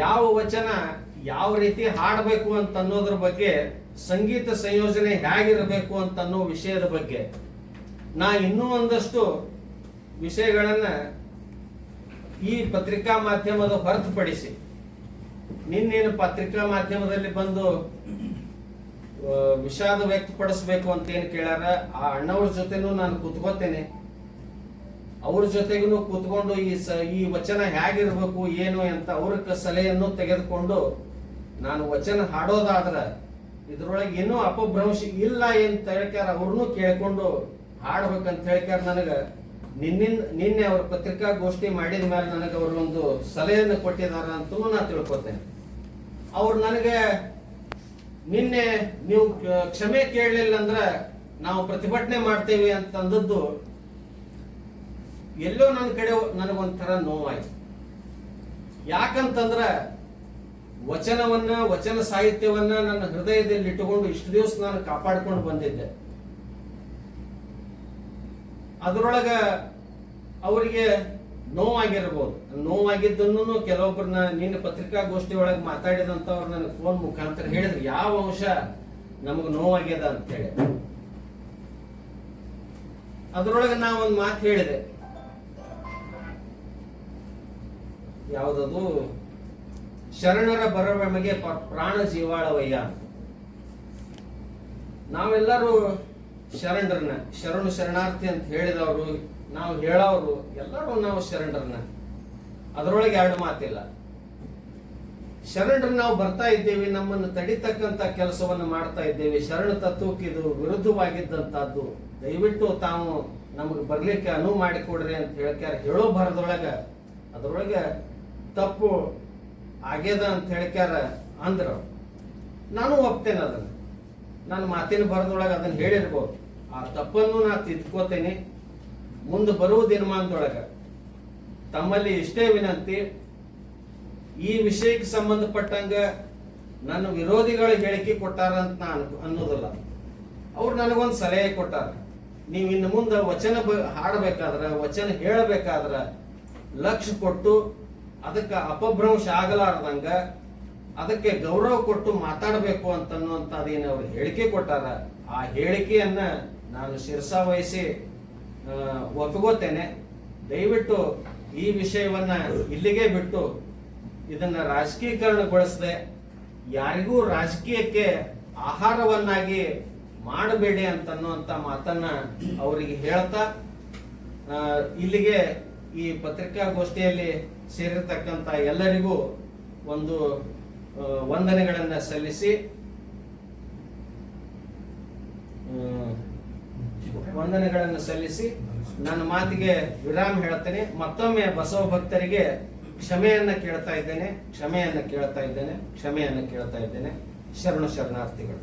ಯಾವ ವಚನ ಯಾವ ರೀತಿ ಹಾಡಬೇಕು ಅಂತ ಅನ್ನೋದ್ರ ಬಗ್ಗೆ, ಸಂಗೀತ ಸಂಯೋಜನೆ ಹೇಗಿರಬೇಕು ಅಂತ ಅನ್ನೋ ವಿಷಯದ ಬಗ್ಗೆ ನಾ ಇನ್ನೂ ಒಂದಷ್ಟು ವಿಷಯಗಳನ್ನ ಈ ಪತ್ರಿಕಾ ಮಾಧ್ಯಮದ ಹೊರತುಪಡಿಸಿ, ನಿನ್ನೇನು ಪತ್ರಿಕಾ ಮಾಧ್ಯಮದಲ್ಲಿ ಬಂದು ವಿಷಾದ ವ್ಯಕ್ತಪಡಿಸ್ಬೇಕು ಅಂತ ಏನು ಕೇಳ್ಯಾರ, ಆ ಅಣ್ಣವ್ರ ಜೊತೆನೂ ನಾನು ಕೂತ್ಕೋತೇನೆ. ಅವ್ರ ಜೊತೆಗೂ ಕೂತ್ಕೊಂಡು ಈ ಸ, ಈ ವಚನ ಹೇಗಿರ್ಬೇಕು, ಏನು ಅಂತ ಅವ್ರ ಸಲಹೆಯನ್ನು ತೆಗೆದುಕೊಂಡು ನಾನು ವಚನ ಹಾಡೋದಾದ್ರ ಇದ್ರೊಳಗೆ ಏನೂ ಅಪಭ್ರಂಶ ಇಲ್ಲ ಅಂತ ಹೇಳ್ಕ್ಯಾರ ಅವ್ರನ್ನೂ ಕೇಳ್ಕೊಂಡು ಹಾಡ್ಬೇಕಂತ ಹೇಳ್ಕ್ಯಾರ ನನಗೆ. ನಿನ್ನಿಂದ, ನಿನ್ನೆ ಅವ್ರ ಪತ್ರಿಕಾಗೋಷ್ಠಿ ಮಾಡಿದ ಮೇಲೆ ನನಗೆ ಅವರು ಒಂದು ಸಲಹೆಯನ್ನು ಕೊಟ್ಟಿದಾರ ಅಂತಲೂ ನಾನು ತಿಳ್ಕೊತೇನೆ. ಅವ್ರು ನನಗೆ ನಿನ್ನೆ ನೀವು ಕ್ಷಮೆ ಕೇಳಲಿಲ್ಲ ಅಂದ್ರೆ ನಾವು ಪ್ರತಿಭಟನೆ ಮಾಡ್ತೇವೆ ಅಂತ ಅಂದದ್ದು ಎಲ್ಲೋ ನನ್ನ ಕಡೆ ನನಗೊಂಥರ ನೋವಾಯ್ತು. ಯಾಕಂತಂದ್ರ ವಚನವನ್ನ, ವಚನ ಸಾಹಿತ್ಯವನ್ನ ನನ್ನ ಹೃದಯದಲ್ಲಿ ಇಟ್ಟುಕೊಂಡು ಇಷ್ಟು ದಿವಸ ನಾನು ಕಾಪಾಡ್ಕೊಂಡು ಬಂದಿದ್ದೆ. ಅದರೊಳಗ ಅವರಿಗೆ ನೋವಾಗಿರ್ಬೋದು. ನೋವಾಗಿದ್ದನ್ನು ಕೆಲವೊಬ್ಬರನ್ನ ನಿನ್ನ ಪತ್ರಿಕಾಗೋಷ್ಠಿ ಒಳಗೆ ಮಾತಾಡಿದಂಥವ್ರು ನನಗೆ ಫೋನ್ ಮುಖಾಂತರ ಹೇಳಿದ್ರು, ಯಾವ ಅಂಶ ನಮಗೆ ನೋವಾಗ್ಯದ? ಅಂತ ಹೇಳಿ ಅದರೊಳಗೆ ನಾ ಒಂದು ಮಾತು ಹೇಳಿದೆ. ಯಾವುದದು? ಶರಣರ ಬರವಣಿಗೆ ಪ್ರಾಣ ಜೀವಾಳವಯ್ಯ. ನಾವೆಲ್ಲರೂ ಶರಣರನ್ನ, ಶರಣು ಶರಣಾರ್ಥಿ ಅಂತ ಹೇಳಿದವರು, ನಾವು ಹೇಳೋರು, ಎಲ್ಲರೂ ನಾವು ಶರಣರನ್ನ. ಅದರೊಳಗೆ ಎರಡು ಮಾತಿಲ್ಲ. ಶರಣರು ನಾವು ಬರ್ತಾ ಇದ್ದೇವೆ, ನಮ್ಮನ್ನು ತಡಿತಕ್ಕಂತ ಕೆಲಸವನ್ನು ಮಾಡ್ತಾ ಇದ್ದೇವೆ. ಶರಣ ತತ್ವಕ್ಕೆ ಇದು ವಿರುದ್ಧವಾಗಿದ್ದಂತಹದ್ದು ದಯವಿಟ್ಟು ತಾವು ನಮಗೆ ಬರ್ಲಿಕ್ಕೆ ಅನುವು ಮಾಡಿಕೊಡ್ರಿ ಅಂತ ಹೇಳ್ಕ್ಯಾರ. ಹೇಳೋ ಬರದೊಳಗ ಅದ್ರೊಳಗೆ ತಪ್ಪು ಆಗ್ಯದ ಅಂತ ಹೇಳ್ಕ್ಯಾರ ಅಂದ್ರ ನಾನು ಒಪ್ತೇನೆ ಅದನ್ನ. ನನ್ನ ಮಾತಿನ ಬರದೊಳಗೆ ಅದನ್ನ ಹೇಳಿರ್ಬೋದು. ಆ ತಪ್ಪನ್ನು ನಾ ತಿದ್ಕೋತೇನೆ. ಮುಂದೆ ಬರುವ ದಿನಮಾನದೊಳಗ ತಮ್ಮಲ್ಲಿ ಇಷ್ಟೇ ವಿನಂತಿ, ಈ ವಿಷಯಕ್ಕೆ ಸಂಬಂಧಪಟ್ಟಂಗ ನನ್ನ ವಿರೋಧಿಗಳ ಹೇಳಿಕೆ ಕೊಟ್ಟಾರ ಅಂತ ನಾನು ಅನ್ನೋದಿಲ್ಲ. ಅವ್ರು ನನಗೊಂದು ಸಲಹೆ ಕೊಟ್ಟಾರ. ನೀವು ಇನ್ನು ಮುಂದೆ ವಚನ ಹಾಡಬೇಕಾದ್ರೆ ಹಾಡಬೇಕಾದ್ರ, ವಚನ ಹೇಳಬೇಕಾದ್ರ ಲಕ್ಷ ಕೊಟ್ಟು ಅದಕ್ಕೆ ಅಪಭ್ರಂಶ ಆಗಲಾರ್ದಂಗ ಅದಕ್ಕೆ ಗೌರವ ಕೊಟ್ಟು ಮಾತಾಡಬೇಕು ಅಂತನ್ನುವಂತ ಅದೇನು ಅವ್ರು ಹೇಳಿಕೆ ಕೊಟ್ಟಾರ, ಆ ಹೇಳಿಕೆಯನ್ನ ನಾನು ಶಿರಸಾ ವಹಿಸಿ ಒಪ್ಕೋತೇನೆ ದಯವಿಟ್ಟು ಈ ವಿಷಯವನ್ನ ಇಲ್ಲಿಗೆ ಬಿಟ್ಟು ಇದನ್ನ ರಾಜಕೀಕರಣಗೊಳಿಸದೆ ಯಾರಿಗೂ ರಾಜಕೀಯಕ್ಕೆ ಆಹಾರವನ್ನಾಗಿ ಮಾಡಬೇಡಿ ಅಂತನ್ನುವಂತ ಮಾತನ್ನ ಅವರಿಗೆ ಹೇಳ್ತಾ ಇಲ್ಲಿಗೆ ಈ ಪತ್ರಿಕಾಗೋಷ್ಠಿಯಲ್ಲಿ ಸೇರಿರ್ತಕ್ಕಂಥ ಎಲ್ಲರಿಗೂ ಒಂದು ವಂದನೆಗಳನ್ನು ಸಲ್ಲಿಸಿ ವಂದನೆಗಳನ್ನು ಸಲ್ಲಿಸಿ ನನ್ನ ಮಾತಿಗೆ ವಿರಾಮ ಹೇಳ್ತೇನೆ. ಮತ್ತೊಮ್ಮೆ ಬಸವ ಭಕ್ತರಿಗೆ ಕ್ಷಮೆಯನ್ನ ಕೇಳ್ತಾ ಇದ್ದೇನೆ, ಕ್ಷಮೆಯನ್ನ ಕೇಳ್ತಾ ಇದ್ದೇನೆ, ಕ್ಷಮೆಯನ್ನ ಕೇಳ್ತಾ ಇದ್ದೇನೆ. ಶರಣ ಶರಣಾರ್ಥಿಗಳು.